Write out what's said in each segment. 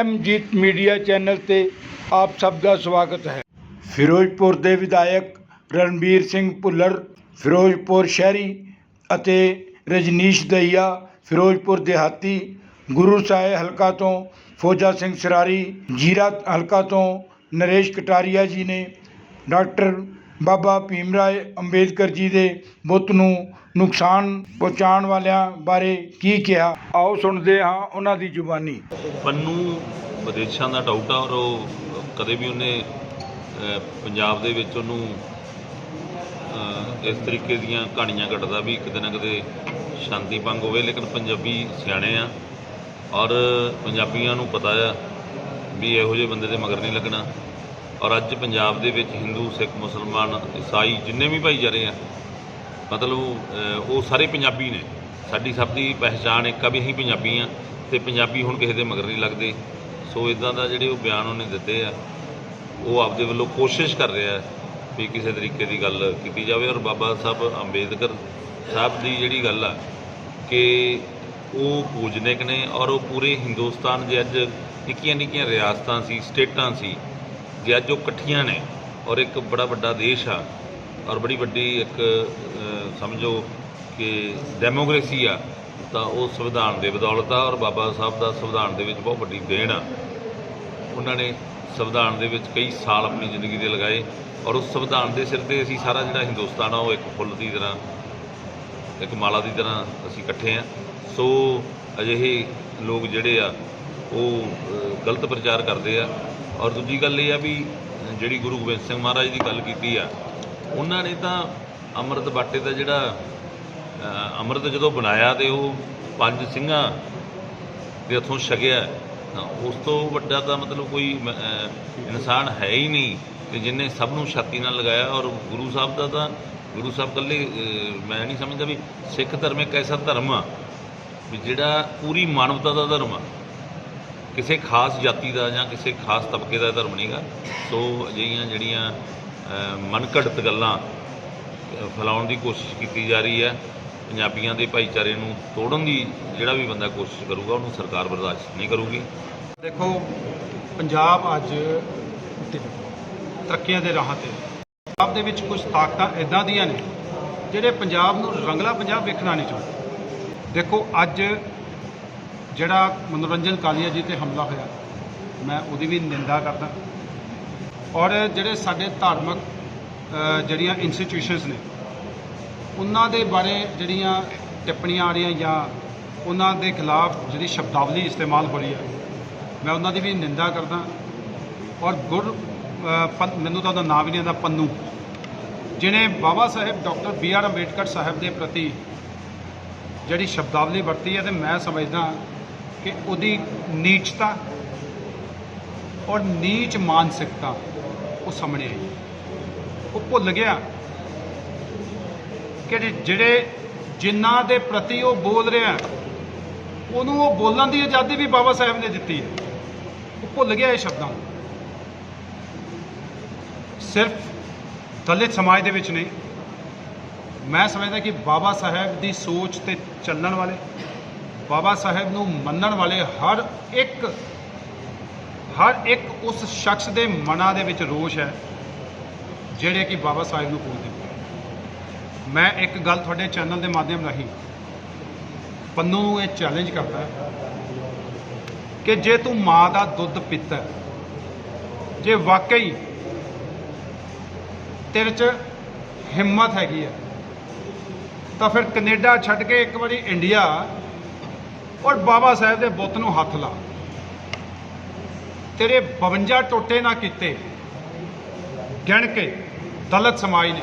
ਐਮਜੀਤ media channel ਤੇ ਆਪ ਸਭ ਦਾ ਸਵਾਗਤ ਹੈ। ਫਿਰੋਜ਼ਪੁਰ ਦੇ ਵਿਧਾਇਕ ਰਣਬੀਰ ਸਿੰਘ ਭੁੱਲਰ, ਫਿਰੋਜ਼ਪੁਰ ਸ਼ਹਿਰੀ ਅਤੇ ਰਜਨੀਸ਼ ਦਹੀਆ, ਫਿਰੋਜ਼ਪੁਰ ਦੇਹਾਤੀ, ਗੁਰੂ ਸਾਹਿਬ ਹਲਕਾ ਤੋਂ ਫੌਜਾ ਸਿੰਘ ਸਰਾਰੀ ਜੀਰਾ ਹਲਕਾ ਤੋਂ ਨਰੇਸ਼ ਕਟਾਰੀਆ ਜੀ ਨੇ, ਡਾਕਟਰ ਬਾਬਾ ਭੀਮ ਰਾਏ ਅੰਬੇਦਕਰ ਜੀ ਦੇ ਬੁੱਤ ਨੂੰ ਨੁਕਸਾਨ ਪਹੁੰਚਾਉਣ ਵਾਲਿਆਂ ਬਾਰੇ ਕੀ ਕਿਹਾ? ਆਓ ਸੁਣਦੇ ਹਾਂ ਉਹਨਾਂ ਦੀ ਜ਼ੁਬਾਨੀ। ਪੰਨੂ ਵਿਦੇਸ਼ਾਂ ਦਾ ਡਾਊਟ ਆ ਔਰ ਉਹ ਕਦੇ ਵੀ ਉਹਨੇ ਪੰਜਾਬ ਦੇ ਵਿੱਚ ਉਹਨੂੰ ਇਸ ਤਰੀਕੇ ਦੀਆਂ ਕਹਾਣੀਆਂ ਘਟਦਾ ਵੀ ਕਿਤੇ ਨਾ ਕਿਤੇ ਸ਼ਾਂਤੀ ਭੰਗ ਹੋਵੇ, ਲੇਕਿਨ ਪੰਜਾਬੀ ਸਿਆਣੇ ਆ ਔਰ ਪੰਜਾਬੀਆਂ ਨੂੰ ਪਤਾ ਆ ਵੀ ਇਹੋ ਜਿਹੇ ਬੰਦੇ ਦੇ ਮਗਰ ਨਹੀਂ ਲੱਗਣਾ। ਔਰ ਅੱਜ ਪੰਜਾਬ ਦੇ ਵਿੱਚ ਹਿੰਦੂ, ਸਿੱਖ, ਮੁਸਲਮਾਨ, ਈਸਾਈ ਜਿੰਨੇ ਵੀ ਭਾਈਚਾਰੇ ਆ ਮਤਲਬ ਉਹ ਸਾਰੇ ਪੰਜਾਬੀ ਨੇ। ਸਾਡੀ ਸਭ ਦੀ ਪਹਿਚਾਣ ਇੱਕ ਆ ਵੀ ਅਸੀਂ ਪੰਜਾਬੀ ਆ ਤੇ ਪੰਜਾਬੀ ਹੁਣ ਕਿਸੇ ਦੇ ਮਗਰ ਨਹੀਂ ਲੱਗਦੇ। ਸੋ ਇਦਾਂ ਦਾ ਜਿਹੜੇ ਉਹ ਬਿਆਨ ਉਹਨੇ ਦਿੱਤੇ ਆ, ਉਹ ਆਪਦੇ ਵੱਲੋਂ ਕੋਸ਼ਿਸ਼ ਕਰ ਰਿਹਾ ਵੀ ਕਿਸੇ ਤਰੀਕੇ ਦੀ ਗੱਲ ਕੀਤੀ ਜਾਵੇ ਔਰ ਬਾਬਾ ਸਾਹਿਬ ਅੰਬੇਦਕਰ ਸਾਹਿਬ ਦੀ ਜਿਹੜੀ ਗੱਲ ਆ ਕਿ ਉਹ ਪੂਜਨਿਕ ਨੇ ਔਰ ਉਹ ਪੂਰੇ ਹਿੰਦੁਸਤਾਨ ਦੇ ਅੱਜ ਨਿੱਕੀਆਂ ਨਿੱਕੀਆਂ ਰਿਆਸਤਾਂ ਸੀ, ਸਟੇਟਾਂ ਸੀ, ਜੇ ਅੱਜ ਉਹ ਇਕੱਠੀਆਂ ਨੇ ਔਰ ਇੱਕ ਬੜਾ ਵੱਡਾ ਦੇਸ਼ ਆ ਔਰ ਬੜੀ ਵੱਡੀ ਇੱਕ ਸਮਝੋ ਕਿ ਡੈਮੋਕ੍ਰੇਸੀ ਆ, ਤਾਂ ਉਹ ਸੰਵਿਧਾਨ ਦੇ ਬਦੌਲਤ ਆ ਔਰ ਬਾਬਾ ਸਾਹਿਬ ਦਾ ਸੰਵਿਧਾਨ ਦੇ ਵਿੱਚ ਬਹੁਤ ਵੱਡੀ ਦੇਣ ਆ। ਉਹਨਾਂ ਨੇ ਸੰਵਿਧਾਨ ਦੇ ਵਿੱਚ ਕਈ ਸਾਲ ਆਪਣੀ ਜ਼ਿੰਦਗੀ ਦੇ ਲਗਾਏ ਔਰ ਉਸ ਸੰਵਿਧਾਨ ਦੇ ਸਿਰ ਤੇ ਅਸੀਂ ਸਾਰਾ ਜਿਹੜਾ ਹਿੰਦੁਸਤਾਨ ਆ, ਉਹ ਇੱਕ ਫੁੱਲ ਦੀ ਤਰ੍ਹਾਂ, ਇੱਕ ਮਾਲਾ ਦੀ ਤਰ੍ਹਾਂ ਅਸੀਂ ਇਕੱਠੇ ਆ। ਸੋ ਅਜਿਹੇ ਲੋਕ ਜਿਹੜੇ ਆ, ਉਹ ਗਲਤ ਪ੍ਰਚਾਰ ਕਰਦੇ ਆ। ਔਰ ਦੂਜੀ ਗੱਲ ਇਹ ਆ ਵੀ ਜਿਹੜੀ ਗੁਰੂ ਗੋਬਿੰਦ ਸਿੰਘ ਮਹਾਰਾਜ ਦੀ ਗੱਲ ਕੀਤੀ ਆ, ਉਹਨਾਂ ਨੇ ਤਾਂ ਅੰਮ੍ਰਿਤ ਬਾਟੇ ਦਾ ਜਿਹੜਾ ਅੰਮ੍ਰਿਤ ਜਦੋਂ ਬਣਾਇਆ ਤੇ ਉਹ ਪੰਜ ਸਿੰਘਾਂ ਦੇ ਹੱਥੋਂ ਛਕਿਆ ਤਾਂ ਉਸ ਤੋਂ ਵੱਡਾ ਤਾਂ ਮਤਲਬ ਕੋਈ ਇਨਸਾਨ ਹੈ ਹੀ ਨਹੀਂ ਕਿ ਜਿਨੇ ਸਭ ਨੂੰ ਛਾਤੀ ਨਾਲ ਲਗਾਇਆ। ਔਰ ਗੁਰੂ ਸਾਹਿਬ ਦਾ ਤਾਂ ਗੁਰੂ ਸਾਹਿਬ ਇਕੱਲੇ ਮੈਂ ਨਹੀਂ ਸਮਝਦਾ ਵੀ ਸਿੱਖ ਧਰਮ ਇੱਕ ਐਸਾ ਧਰਮ ਆ ਵੀ ਜਿਹੜਾ ਪੂਰੀ ਮਾਨਵਤਾ ਦਾ ਧਰਮ ਆ। ਕਿਸੇ ਖਾਸ ਜਾਤੀ ਦਾ ਜਾਂ ਕਿਸੇ ਖਾਸ ਤਬਕੇ ਦਾ ਧਰਮ ਨਹੀਂਗਾ ਸੋ ਅਜਿਹੀਆਂ ਜਿਹੜੀਆਂ ਅਹ, ਗੱਲਾਂ ਫੈਲਾਉਣ ਦੀ ਕੋਸ਼ਿਸ਼ ਕੀਤੀ ਜਾ ਰਹੀ ਹੈ। ਪੰਜਾਬੀਆਂ ਦੇ ਭਾਈਚਾਰੇ ਨੂੰ ਤੋੜਨ ਦੀ ਜਿਹੜਾ ਵੀ ਬੰਦਾ ਕੋਸ਼ਿਸ਼ ਕਰੂਗਾ, ਉਹਨੂੰ ਸਰਕਾਰ ਬਰਦਾਸ਼ਤ ਨਹੀਂ ਕਰੂਗੀ। ਦੇਖੋ, ਪੰਜਾਬ ਅੱਜ ਤਰੱਕੀਆਂ ਦੇ ਰਾਹਾਂ ਤੇ। ਪੰਜਾਬ ਦੇ ਵਿੱਚ ਕੁਝ ਤਾਕਤਾਂ ਇਦਾਂ ਦੀਆਂ ਨੇ, ਜਿਹੜੇ ਪੰਜਾਬ ਨੂੰ ਰੰਗਲਾ ਪੰਜਾਬ ਵੇਖਣਾ ਨਹੀਂ ਚਾਹੁੰਦੇ। ਦੇਖੋ, ਅੱਜ ਜਿਹੜਾ ਮਨੋਰੰਜਨ ਕਾਲੀਆ ਜੀ ਤੇ ਹਮਲਾ ਹੋਇਆ, ਮੈਂ ਉਹਦੀ ਵੀ ਨਿੰਦਾ ਕਰਦਾ। ਔਰ ਜਿਹੜੇ ਸਾਡੇ ਧਾਰਮਿਕ ਜਿਹੜੀਆਂ ਇੰਸਟੀਟਿਊਸ਼ਨਸ ਨੇ, ਉਹਨਾਂ ਦੇ ਬਾਰੇ ਜਿਹੜੀਆਂ ਟਿੱਪਣੀਆਂ ਆ ਰਹੀਆਂ ਜਾਂ ਉਹਨਾਂ ਦੇ ਖਿਲਾਫ ਜਿਹੜੀ ਸ਼ਬਦਾਵਲੀ ਇਸਤੇਮਾਲ ਹੋ ਰਹੀ ਹੈ, ਮੈਂ ਉਹਨਾਂ ਦੀ ਵੀ ਨਿੰਦਾ ਕਰਦਾ। ਔਰ ਗੁਰ ਮੈਨੂੰ ਤਾਂ ਉਹਦਾ ਨਾਮ ਵੀ ਨਹੀਂ ਆਉਂਦਾ, ਪੰਨੂ, ਜਿਹਨੇ Baba Sahib doctor B R Ambedkar Sahib ਦੇ ਪ੍ਰਤੀ ਜਿਹੜੀ ਸ਼ਬਦਾਵਲੀ ਵਰਤੀ ਹੈ, ਤੇ ਮੈਂ ਸਮਝਦਾ ਕਿ ਉਹਦੀ ਨੀਚਤਾ ਔਰ ਨੀਚ ਮਾਨਸਿਕਤਾ ਉਹ ਸਾਹਮਣੇ ਆਈ। ਉਹ ਭੁੱਲ ਗਿਆ। ਕਿ ਜਿਹੜੇ ਜਿਨ੍ਹਾਂ ਦੇ ਪ੍ਰਤੀ ਉਹ ਬੋਲ ਰਿਹਾ ਉਹਨੂੰ ਉਹ ਬੋਲਣ ਦੀ ਆਜ਼ਾਦੀ ਵੀ ਬਾਬਾ ਸਾਹਿਬ ਨੇ ਦਿੱਤੀ ਹੈ। ਉਹ ਭੁੱਲ ਗਿਆ ਇਹ ਸ਼ਬਦਾਂ। ਨੂੰ ਸਿਰਫ ਦਲਿਤ ਸਮਾਜ ਦੇ ਵਿੱਚ ਨਹੀਂ, ਮੈਂ ਸਮਝਦਾ ਕਿ ਬਾਬਾ ਸਾਹਿਬ ਦੀ ਸੋਚ ਤੇ ਚੱਲਣ ਵਾਲੇ, ਬਾਬਾ ਸਾਹਿਬ ਨੂੰ ਮੰਨਣ ਵਾਲੇ ਹਰ ਇੱਕ ਹਰ ਇੱਕ ਉਸ ਸ਼ਖਸ ਦੇ ਮਨਾਂ ਦੇ ਵਿੱਚ ਰੋਸ਼ ਹੈ। ਜਿਹੜੇ ਕਿ ਬਾਬਾ ਸਾਹਿਬ ਨੂੰ ਪੂਜਦੇ ਨੇ। ਮੈਂ ਇੱਕ ਗੱਲ ਤੁਹਾਡੇ ਚੈਨਲ ਦੇ ਮਾਧਿਅਮ ਰਾਹੀਂ ਪੰਨੂ ਨੂੰ ਇਹ ਚੈਲੰਜ ਕਰਦਾ ਕਿ ਜੇ ਤੂੰ ਮਾਂ ਦਾ ਦੁੱਧ ਪੀਤਾ, ਜੇ ਵਾਕਈ ਤੇਰੇ 'ਚ ਹਿੰਮਤ ਹੈਗੀ ਹੈ ਤਾਂ ਫਿਰ ਕੈਨੇਡਾ ਛੱਡ ਕੇ ਇੱਕ ਵਾਰੀ ਇੰਡੀਆ ਔਰ ਬਾਬਾ ਸਾਹਿਬ ਦੇ ਬੁੱਤ ਨੂੰ ਹੱਥ ਲਾ ਤੇਰੇ 52 ਟੋਟੇ ਨਾ ਕੀਤੇ, ਗਿਣ ਕੇ ਦਲਿਤ ਸਮਾਜ ਨੇ।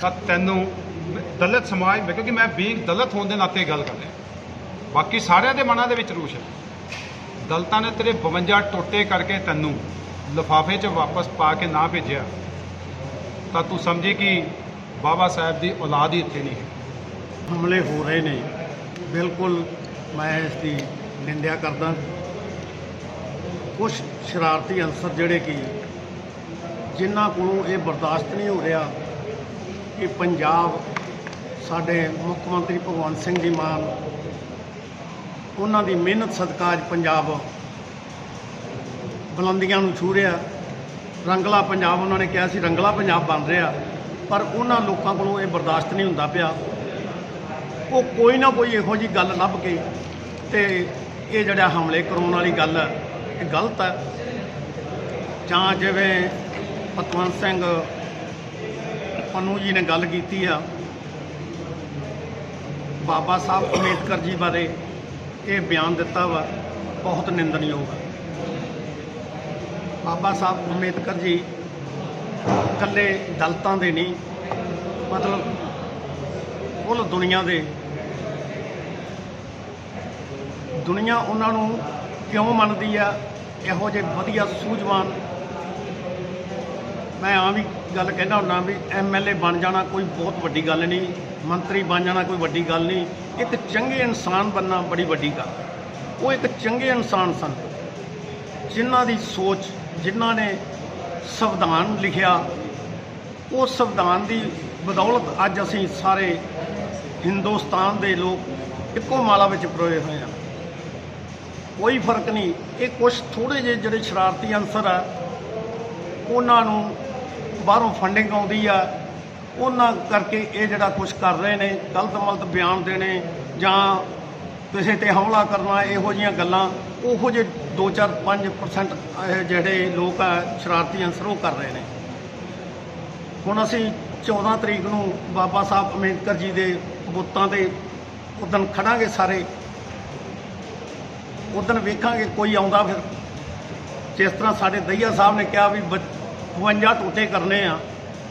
ਤਾਂ ਤੈਨੂੰ ਦਲਿਤ ਸਮਾਜ ਮੈਂ ਕਿਉਂਕਿ ਮੈਂ ਬੀਂਗ ਦਲਿਤ ਹੋਣ ਦੇ ਨਾਤੇ ਗੱਲ ਕਰ ਰਿਹਾ। ਬਾਕੀ ਸਾਰਿਆਂ ਦੇ ਮਨਾਂ ਦੇ ਵਿੱਚ ਰੂਸ਼ ਹੈ। ਦਲਤਾਂ ਨੇ ਤੇਰੇ 52 ਟੋਟੇ ਕਰਕੇ ਤੈਨੂੰ ਲਿਫਾਫੇ 'ਚ ਵਾਪਸ ਪਾ ਕੇ ਨਾ ਭੇਜਿਆ। ਤਾਂ ਤੂੰ ਸਮਝੀ ਕਿ ਬਾਬਾ ਸਾਹਿਬ ਦੀ ਔਲਾਦ ਹੀ ਇੱਥੇ ਨਹੀਂ ਹੈ। ਹਮਲੇ ਹੋ ਰਹੇ ਨੇ। ਬਿਲਕੁਲ ਮੈਂ ਇਸ ਦੀ ਨਿੰਦਿਆ ਕਰਦਾ। ਕੁਝ ਸ਼ਰਾਰਤੀ ਅਨਸਰ ਜਿਹੜੇ ਕਿ ਜਿਨ੍ਹਾਂ ਕੋਲੋਂ ਇਹ ਬਰਦਾਸ਼ਤ ਨਹੀਂ ਹੋ ਰਿਹਾ ਕਿ ਪੰਜਾਬ ਸਾਡੇ ਮੁੱਖ ਮੰਤਰੀ ਭਗਵੰਤ ਸਿੰਘ ਜੀ ਮਾਨ, ਉਹਨਾਂ ਦੀ ਮਿਹਨਤ ਸਦਕਾ ਅੱਜ ਪੰਜਾਬ ਬੁਲੰਦੀਆਂ ਨੂੰ ਛੂ ਰਿਹਾ। ਰੰਗਲਾ ਪੰਜਾਬ, ਉਹਨਾਂ ਨੇ ਕਿਹਾ ਸੀ ਰੰਗਲਾ ਪੰਜਾਬ ਬਣ ਰਿਹਾ, ਪਰ ਉਹਨਾਂ ਲੋਕਾਂ ਕੋਲੋਂ ਇਹ ਬਰਦਾਸ਼ਤ ਨਹੀਂ ਹੁੰਦਾ ਪਿਆ। ਉਹ ਕੋਈ ਨਾ ਕੋਈ ਇਹੋ ਜੀ ਗੱਲ ਲੱਭ ਕੇ ਤੇ ਇਹ ਜਿਹੜਾ ਹਮਲੇ ਕਰਾਉਣ ਵਾਲੀ ਗੱਲ ਹੈ, ਇਹ ਗਲਤ ਹੈ। ਜਾਂ ਜਿਵੇਂ ਪਤਵੰਤ ਸਿੰਘ, ਪੰਨੂ ਜੀ ਨੇ ਗੱਲ ਕੀਤੀ ਆ। ਬਾਬਾ ਸਾਹਿਬ ਅੰਬੇਦਕਰ ਜੀ ਬਾਰੇ ਇਹ ਬਿਆਨ ਦਿੱਤਾ ਵਾ, ਬਹੁਤ ਨਿੰਦਣਯੋਗ ਹੈ ਬਾਬਾ ਸਾਹਿਬ ਅੰਬੇਦਕਰ ਜੀ ਇਕੱਲੇ ਦਲਤਾਂ ਦੇ ਨਹੀਂ, ਮਤਲਬ ਕੁੱਲ ਦੁਨੀਆ ਦੇ। ਦੁਨੀਆ ਉਹਨਾਂ ਨੂੰ ਕਿਉਂ ਮੰਨਦੀ ਆ? ਇਹੋ ਜਿਹੇ ਵਧੀਆ ਸੂਝਵਾਨ ਮੈਂ ਆਮ ਹੀ ਗੱਲ ਕਹਿੰਦਾ ਹੁੰਦਾ ਵੀ ਐਮਐਲਏ ਬਣ ਜਾਣਾ ਕੋਈ ਬਹੁਤ ਵੱਡੀ ਗੱਲ ਨਹੀਂ, ਮੰਤਰੀ ਬਣ ਜਾਣਾ ਕੋਈ ਵੱਡੀ ਗੱਲ ਨਹੀਂ। ਇੱਕ ਚੰਗੇ ਇਨਸਾਨ ਬਣਨਾ ਬੜੀ ਵੱਡੀ ਗੱਲ। ਉਹ ਇੱਕ ਚੰਗੇ ਇਨਸਾਨ ਸਨ। ਜਿਨ੍ਹਾਂ ਦੀ ਸੋਚ, ਜਿਨ੍ਹਾਂ ਨੇ ਸੰਵਿਧਾਨ ਲਿਖਿਆ, ਉਹ ਸੰਵਿਧਾਨ ਦੀ ਬਦੌਲਤ ਅੱਜ ਅਸੀਂ ਸਾਰੇ ਹਿੰਦੁਸਤਾਨ ਦੇ ਲੋਕ ਇੱਕੋ ਮਾਲਾ ਵਿੱਚ ਪਰੋਏ ਹੋਏ ਹਾਂ। ਕੋਈ ਫ਼ਰਕ ਨਹੀਂ। ਇਹ ਕੁਝ ਥੋੜੇ ਜਿਹੇ ਜਿਹੜੇ ਸ਼ਰਾਰਤੀ ਅੰਸਰ ਆ, ਉਹਨਾਂ ਨੂੰ ਬਾਹਰੋਂ ਫੰਡਿੰਗ ਆਉਂਦੀ ਆ, ਉਹਨਾਂ ਕਰਕੇ ਇਹ ਜਿਹੜਾ ਕੁਝ ਕਰ ਰਹੇ ਨੇ, ਗਲਤ ਮਲਤ ਬਿਆਨ ਦੇਣੇ ਜਾਂ ਕਿਸੇ ਤੇ ਹਮਲਾ ਕਰਨਾ, ਇਹੋ ਜੀਆਂ ਗੱਲਾਂ, ਉਹੋ ਜਿਹੇ 2-4 5% ਇਹ ਜਿਹੜੇ ਲੋਕ ਆ, ਸ਼ਰਾਰਤੀ ਅੰਸਰ ਉਹ ਕਰ ਰਹੇ ਨੇ। ਹੁਣ ਅਸੀਂ 14 ਤਰੀਕ ਨੂੰ ਬਾਬਾ ਸਾਹਿਬ ਅੰਬੇਦਕਰ ਜੀ ਦੇ ਬੁੱਤਾਂ ਤੇ ਉਦਣ ਖੜਾਂਗੇ ਸਾਰੇ। ਉਦਣ ਵੇਖਾਂਗੇ ਕੋਈ ਆਉਂਦਾ ਫਿਰ। ਜਿਸ ਤਰ੍ਹਾਂ ਸਾਡੇ ਦਈਆ ਸਾਹਿਬ ਨੇ ਕਿਹਾ ਵੀ ਬ- 52 ਟੋਟੇ ਕਰਨੇ ਆ।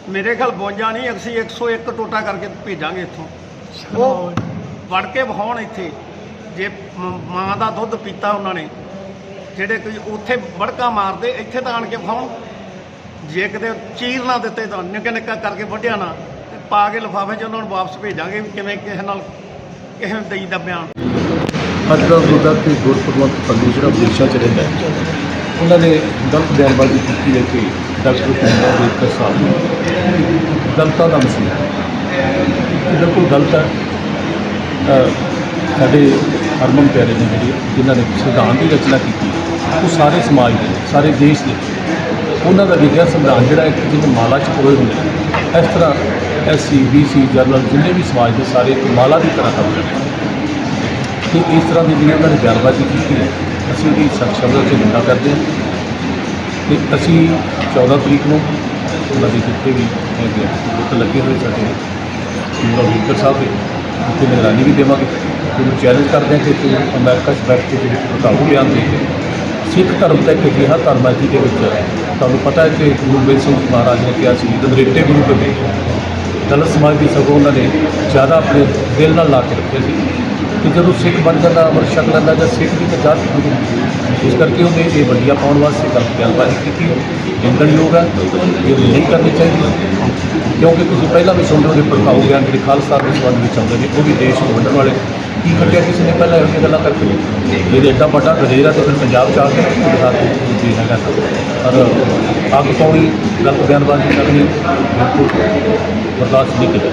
ਮੇਰੇ ਖਿਆਲ 52 ਨਹੀਂ ਅਸੀਂ 101 ਟੋਟਾ ਕਰਕੇ ਭੇਜਾਂਗੇ ਇੱਥੋਂ। ਉਹ ਵੜ ਕੇ ਵਿਖਾਉਣ ਇੱਥੇ ਜੇ ਮ- ਦਾ ਦੁੱਧ ਪੀਤਾ ਉਹਨਾਂ ਨੇ ਜਿਹੜੇ ਕੋਈ ਉੱਥੇ ਵੜਕਾ ਮਾਰਦੇ ਇੱਥੇ ਤਾਂ ਆਣ ਕੇ ਵਿਖਾਉਣ। ਜੇ ਕਿਤੇ ਚੀਰ ਨਾ ਦਿੱਤੇ ਤਾਂ ਨਿੱਕਾ ਨਿੱਕਾ ਕਰਕੇ ਵੱਢਿਆ ਨਾ ਤੇ ਪਾ ਕੇ ਲਿਫਾਫੇ 'ਚ ਉਹਨਾਂ ਨੂੰ ਵਾਪਸ ਭੇਜਾਂਗੇ ਵੀ ਕਿਵੇਂ ਕਿਸੇ ਨਾਲ ਕਿਸੇ ਨੂੰ ਦੇਈ ਦਾ ਬਿਆਨ। ਅੱਜ ਦਾ ਮੁੱਦਾ ਕਿ ਗੁਰਪ੍ਰਬੰਧ ਪੰਡੂ ਜਿਹੜਾ ਵਿਦੇਸ਼ਾਂ ਚ ਰਹਿੰਦਾ ਹੈ ਉਹਨਾਂ ਨੇ ਗਲਤ ਬਿਆਨਬਾਜ਼ੀ ਕੀਤੀ ਹੈ ਕਿ ਡਾਕਟਰ ਭੀਮ ਅੰਬੇਦਕਰ ਸਾਹਿਬ ਨੇ ਦਲਤਾਂ ਦਾ ਮਸਲਾ ਹੈ। ਇਹ ਬਿਲਕੁਲ ਗਲਤ ਹੈ। ਸਾਡੇ ਹਰਮਨ ਪਿਆਰੇ ਨੇ ਜਿਹੜੇ ਜਿਨ੍ਹਾਂ ਨੇ ਸੰਵਿਧਾਨ ਦੀ ਰਚਨਾ ਕੀਤੀ ਉਹ ਸਾਰੇ ਸਮਾਜ ਦੇ, ਸਾਰੇ ਦੇਸ਼ ਦੇ, ਉਹਨਾਂ ਦਾ ਲਿਖਿਆ ਸੰਵਿਧਾਨ ਜਿਹੜਾ ਇੱਕ ਜਿਹਨੂੰ ਮਾਲਾ ਚ ਪਰੋਏ ਹੁੰਦੇ ਨੇ, ਇਸ ਤਰ੍ਹਾਂ ਐਸਸੀ ਬੀਸੀ ਜਰਨਲ ਜਿੰਨੇ ਵੀ ਸਮਾਜ ਦੇ ਸਾਰੇ ਇੱਕ ਮਾਲਾ ਦੀ ਤਰ੍ਹਾਂ ਕੰਮ ਕਰਦੇ ਨੇ। ਇਸ ਤਰ੍ਹਾਂ ਦੀ ਜਿਹੜੀ ਉਹਨਾਂ ਨੇ ਬਿਆਨਬਾਜ਼ੀ ਕੀਤੀ ਹੈ, ਅਸੀਂ ਉਹਦੀ ਸਖਤ ਸ਼ਬਦਾਂ 'ਚ ਨਿੰਦਾ ਕਰਦੇ ਹਾਂ। ਤੇ ਅਸੀਂ 14 ਤਰੀਕ ਨੂੰ ਉਹਨਾਂ ਦੇ ਜਿੱਥੇ ਵੀ ਹੈਗੇ ਆ, ਬੁੱਤ ਲੱਗੇ ਹੋਏ ਸਾਡੇ। ਗੁਰੂ ਅੰਬੇਦਕਰ ਸਾਹਿਬ ਦੇ। ਉੱਥੇ ਨਿਗਰਾਨੀ ਵੀ ਦੇਵਾਂਗੇ। ਉਹਨੂੰ ਚੈਲੰਜ ਕਰਦੇ ਹਾਂ ਕਿ ਤੂੰ ਅਮਰੀਕਾ 'ਚ ਬੈਠ ਕੇ ਜਿਹੜੇ ਭੜਕਾਊ ਬਿਆਨ ਸਿੱਖ ਧਰਮ ਦਾ ਇੱਕ ਅਜਿਹਾ ਧਰਮ ਹੈ ਜਿਹਦੇ ਵਿੱਚ ਤੁਹਾਨੂੰ ਪਤਾ ਹੈ ਕਿ ਗੁਰੂ ਗੋਬਿੰਦ ਸਿੰਘ ਮਹਾਰਾਜ ਨੇ ਕਿਹਾ ਸੀ ਦੰਦਰੇਟੇ ਗੁਰੂ ਕਬੀਰ ਦਲਿਤ ਸਮਾਜ ਦੀ ਸਗੋਂ ਉਹਨਾਂ ਨੇ ਜ਼ਿਆਦਾ ਆਪਣੇ ਦਿਲ ਨਾਲ ਲਾ ਕੇ ਰੱਖਿਆ ਸੀ। ਕਿ ਜਦੋਂ ਸਿੱਖ ਬਣ ਜਾਂਦਾ ਅਮਰ ਛਕ ਲੈਂਦਾ ਜਾਂ ਸਿੱਖ ਦੀ ਤਾਂ ਜਾਤ ਇਸ ਕਰਕੇ ਉਹਨੇ ਇਹ ਵੱਡੀਆਂ ਪਾਉਣ ਵਾਸਤੇ ਗੱਲ ਬਿਆਨਬਾਜ਼ੀ ਕੀਤੀ ਨਿੰਦਣਯੋਗ ਹੈ, ਇਹ ਨਹੀਂ ਕਰਨੀ ਚਾਹੀਦੀ। ਕਿਉਂਕਿ ਤੁਸੀਂ ਪਹਿਲਾਂ ਵੀ ਸੁਣ ਰਹੇ ਹੋ ਪ੍ਰਭਾਵ ਗਿਆਨ ਜਿਹੜੇ ਖਾਲਸਾ ਦੇ ਸੰਬੰਧ ਵਿੱਚ ਆਉਂਦੇ ਨੇ, ਉਹ ਵੀ ਦੇਸ਼ ਨੂੰ ਵੰਡਣ ਵਾਲੇ। ਕੀ ਕੱਟਿਆ ਕਿਸੇ ਨੇ ਪਹਿਲਾਂ ਇਹੋ ਜਿਹੀਆਂ ਗੱਲਾਂ ਕਰਕੇ? ਇਹ ਐਡਾ ਵੱਡਾ ਗਜੇਰਾ ਤੇ ਫਿਰ ਪੰਜਾਬ ਚ ਆ ਕੇ ਦਿਖਾ ਕੇ ਜੀ ਹੈਗਾ। ਪਰ ਅੱਗ ਪਾਉਣੀ ਗਲਤ ਬਿਆਨਬਾਜ਼ੀ ਕਰਨੀ, ਬਿਲਕੁਲ ਬਰਦਾਸ਼ਤ ਨਹੀਂ ਕੀਤੀ।